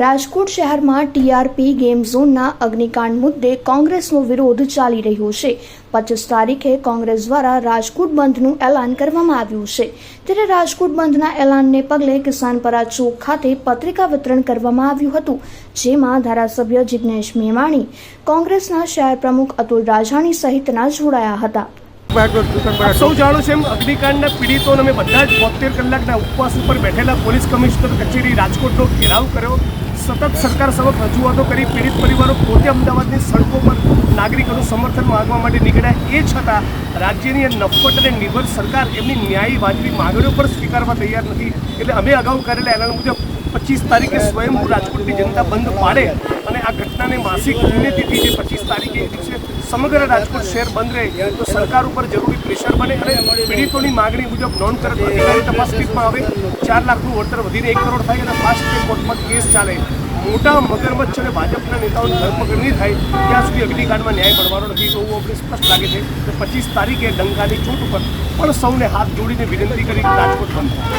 રાજકોટ શહેરમાં TRP game ઝોનના અગ્નિકાંડ મુદ્દે કોંગ્રેસનો વિરોધ ચાલી રહ્યો છે. પચીસ તારીખે કોંગ્રેસ દ્વારા રાજકોટ બંધનું એલાન કરવામાં આવ્યું છે. ત્યારે રાજકોટ બંધના એલાનને પગલે કિસાનપરા ચોક ખાતે પત્રિકા વિતરણ કરવામાં આવ્યું હતું, જેમાં ધારાસભ્ય જિજ્ઞેશ મેવાણી, કોંગ્રેસના શહેર પ્રમુખ અતુલ રાજાણી સહિતના જોડાયા હતા. સૌ જાણો છે એમ અગ્નિકાંડના પીડિતોને અમે બધા જ બોતેર કલાકના ઉપવાસ ઉપર બેઠેલા પોલીસ કમિશનર કચેરી રાજકોટનો ઘેરાવ કર્યો. સતત સરકાર સમક્ષ રજૂઆતો કરી પીડિત પરિવારો પોતે અમદાવાદની સડકો પર નાગરિકોનું સમર્થન માગવા માટે નીકળ્યા. એ છતાં રાજ્યની નફટ નફ્ફટ અને નિર્ભર સરકાર એમની ન્યાયી વાજબી માગણીઓ પણ સ્વીકારવા તૈયાર નથી. એટલે અમે અગાઉ કરેલા એલાન મુજબ પચીસ તારીખે સ્વયંભૂ રાજકોટની જનતા બંધ પાડે અને આ ઘટનાને માસિક પુણ્યતિથિ જે પચીસ તારીખે સમગ્ર રાજકોટ શહેર બંધ રહે તો સરકાર ઉપર જરૂરી પ્રેશર બને અને પીડિતોની માગણી મુજબ નોંધ કરત અધિકારી તપાસ કીટમાં આવે. ચાર લાખનું વળતર વધીને એક કરોડ થાય અને ફાસ્ટ ટ્રેક કોર્ટમાં કેસ ચાલે. મોટા મગરમચ્છ અને ભાજપના નેતાઓની ધરપકડ નહીં થાય, ત્યાં સુધી અગ્નિકાંડમાં ન્યાય મળવાનો નથી. તો અમને સ્પષ્ટ લાગે છે કે પચીસ તારીખે ડંકાની ચૂંટ ઉપર પણ સૌને હાથ જોડીને વિનંતી કરી રાજકોટ બંધ.